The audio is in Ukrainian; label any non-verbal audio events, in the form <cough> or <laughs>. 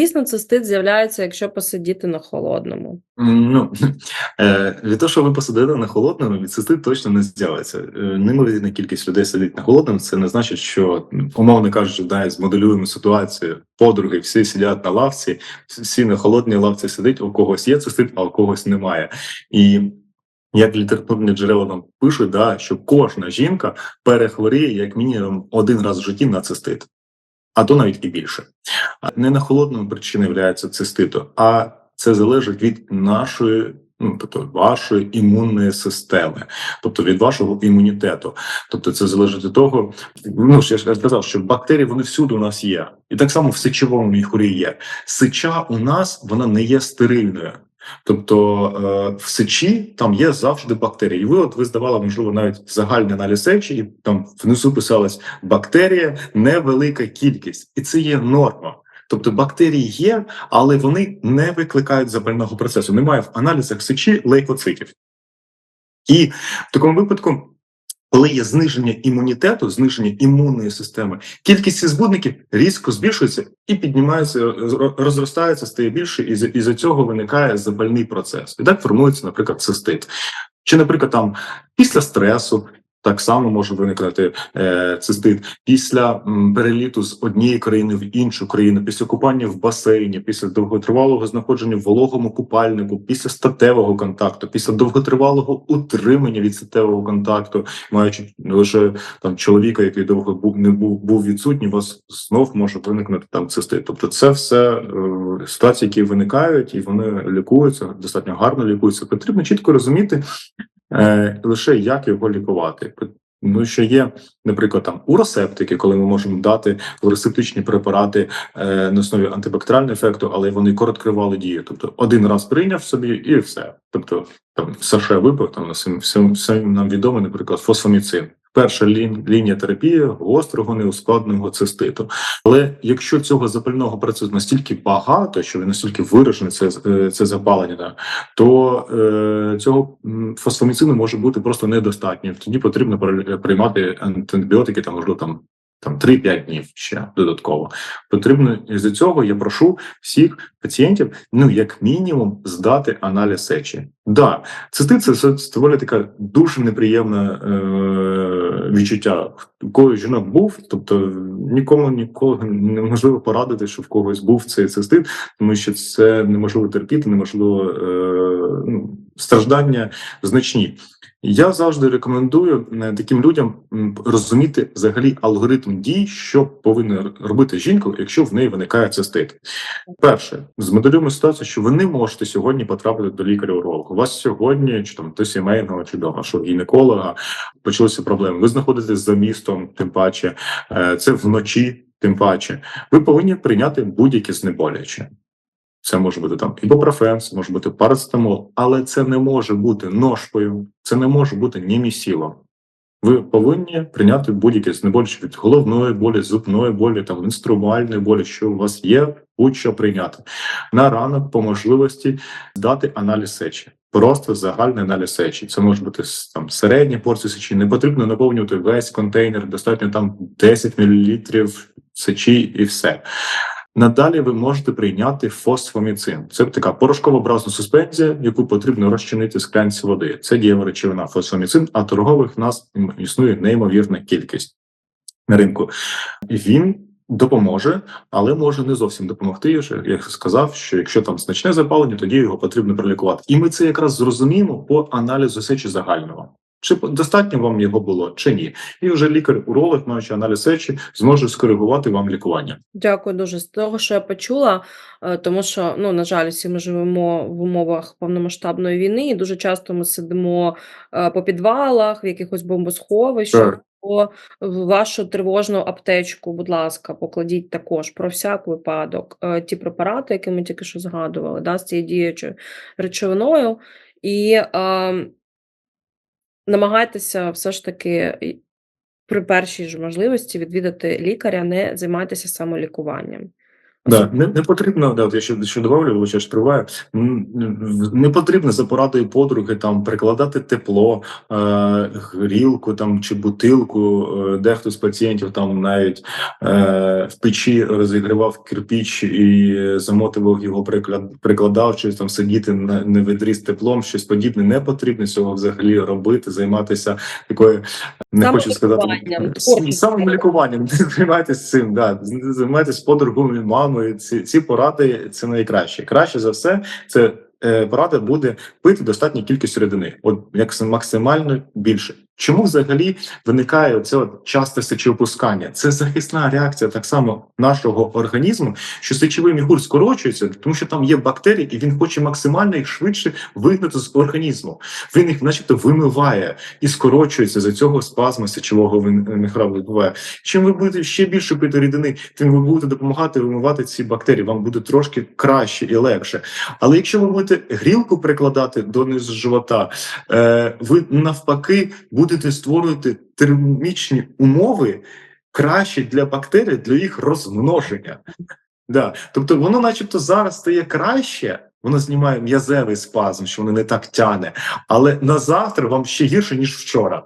Дійсно, цистит з'являється, якщо посидіти на холодному. Ну, <laughs> е, від того, що ви посадили на холодному, від цистит точно не з'явиться. Е, Неймовірна кількість людей сидить на холодному. Це не значить, що умовно кажучи, да, змоделюємо ситуацію. Подруги всі сидять на лавці, всі на холодній лавці сидять, у когось є цистит, а у когось немає. І як літературні джерела нам пишуть, да, що кожна жінка перехворіє як мінімум один раз в житті на цистит, а то навіть і більше. Не на холодному причина є циститу, а це залежить від нашої, ну тобто вашої імунної системи, тобто від вашого імунітету. Тобто, це залежить від того, ну я ж сказав, що бактерії вони всюди у нас є, і так само в сечовому міхурі є. Сича у нас вона не є стерильною. Тобто е, в сечі там є завжди бактерії. І ви от ви здавали, можливо, навіть загальний аналіз сечі, і там внизу писалось бактерія, невелика кількість, і це є норма. Тобто бактерії є, але вони не викликають запального процесу. Немає в аналізах сечі лейкоцитів. І в такому випадку, коли є зниження імунітету, зниження імунної системи, кількість збудників різко збільшується і піднімається, розростається, стає більше, і з- із-за цього виникає запальний процес. І так формується, наприклад, цистит. Чи, наприклад, там після стресу. Так само може виникнути е, цистит після м, переліту з однієї країни в іншу країну, після купання в басейні, після довготривалого знаходження в вологому купальнику, після статевого контакту, після довготривалого утримання від статевого контакту, маючи лише там чоловіка, який довго був не був був відсутній, у вас знов може виникнути там цистит. Тобто, це все е, ситуації, які виникають, і вони лікуються достатньо гарно лікуються. Потрібно чітко розуміти е, лише як його лікувати. Ну, що є, наприклад, там уросептики, коли ми можемо дати уросептичні препарати е, на основі антибактеріального ефекту, але вони короткривали дію. Тобто один раз прийняв собі і все. Тобто там Саше випив, там всім, всім, всім нам відомо, наприклад, фосфоміцин. Перша лі... лінія терапії гострого неускладного циститу. Але якщо цього запального процесу настільки багато, що він настільки виражений, це, е, це запалення, то е, цього фосфоміцину може бути просто недостатньо. Тоді потрібно при- приймати антибіотики, там можливо там. Там 3-5 днів ще додатково потрібно із цього. Я прошу всіх пацієнтів, ну як мінімум, здати аналіз сечі. Да, цистит це доволі така дуже неприємне е, відчуття. У кого жінок був, тобто нікому нікого неможливо порадити, що в когось був цей цистит, тому що це неможливо терпіти, неможливо е, ну, страждання значні. Я завжди рекомендую е, таким людям розуміти взагалі алгоритм дій, що повинна робити жінка, якщо в неї виникає цистит. Перше, змоделюємо ситуацію, що ви не можете сьогодні потрапити до лікаря-уролога. У вас сьогодні чи там до сімейного чи до вашого гінеколога почалися проблеми. Ви знаходитесь за містом, тим паче е, це вночі, тим паче. Ви повинні прийняти будь-яке знеболяче. Це може бути там ібупрофен, це може бути парацетамол, але це не може бути ножкою, це не може бути німісілом. Ви повинні прийняти будь-яке знеболююче від головної болі, зубної болі, там інструментальної болі, що у вас є, будь-що прийняти. На ранок по можливості здати аналіз сечі. Просто загальний аналіз сечі. Це може бути там середня порція сечі. Не потрібно наповнювати весь контейнер, достатньо там 10 мл сечі і все. Надалі ви можете прийняти фосфоміцин. Це така порошковообразна суспензія, яку потрібно розчинити склянці води. Це дієва речовина фосфоміцин, а торгових в нас існує неймовірна кількість на ринку. Він допоможе, але може не зовсім допомогти. Я ж я сказав, що якщо там значне запалення, тоді його потрібно пролікувати. І ми це якраз зрозуміємо по аналізу сечі загального. Чи достатньо вам його було, чи ні? І вже лікар-уролог, маючи аналіз сечі, зможе скоригувати вам лікування. Дякую дуже з того, що я почула, е, тому що, ну, на жаль, всі ми живемо в умовах повномасштабної війни, і дуже часто ми сидимо е, по підвалах, в якихось бомбосховищах. Так. Вашу тривожну аптечку, будь ласка, покладіть також про всяк випадок е, ті препарати, які ми тільки що згадували, да, з цією діючою речовиною, і е, намагайтеся все ж таки при першій ж можливості відвідати лікаря, не займайтеся самолікуванням. Да, не, не потрібно, да, от я ще, ще добавлю, вибачаю, що триває, не потрібно за порадою подруги там прикладати тепло, е, грілку там чи бутилку. Е, дехто з пацієнтів там навіть е, в печі розігрівав кирпіч і замотував його, приклад, прикладав, чи там сидіти на не відріз теплом, щось подібне. Не потрібно цього взагалі робити, займатися такою, не хочу сказати, Самолікуванням, с- творчістю. самолікуванням. <laughs> Займайтесь цим, да. займайтесь подругою, мамою. Ці, ці поради це найкраще. Краще за все, це е, порада буде пити достатню кількість рідини, от як максимально більше. Чому взагалі виникає це часте сечовипускання? Це захисна реакція так само нашого організму, що сечовий міхур скорочується, тому що там є бактерії, і він хоче максимально їх швидше вигнати з організму. Він їх, начебто, вимиває і скорочується за цього спазму сечового міхура відбуває. Чим ви будете ще більше пити рідини, тим ви будете допомагати вимивати ці бактерії. Вам буде трошки краще і легше. Але якщо ви будете грілку прикладати до низу живота, е, ви навпаки будете створювати термічні умови кращі для бактерій для їх розмноження. Да. Тобто воно, начебто, зараз стає краще, воно знімає м'язевий спазм, що воно не так тяне, але на завтра вам ще гірше, ніж вчора.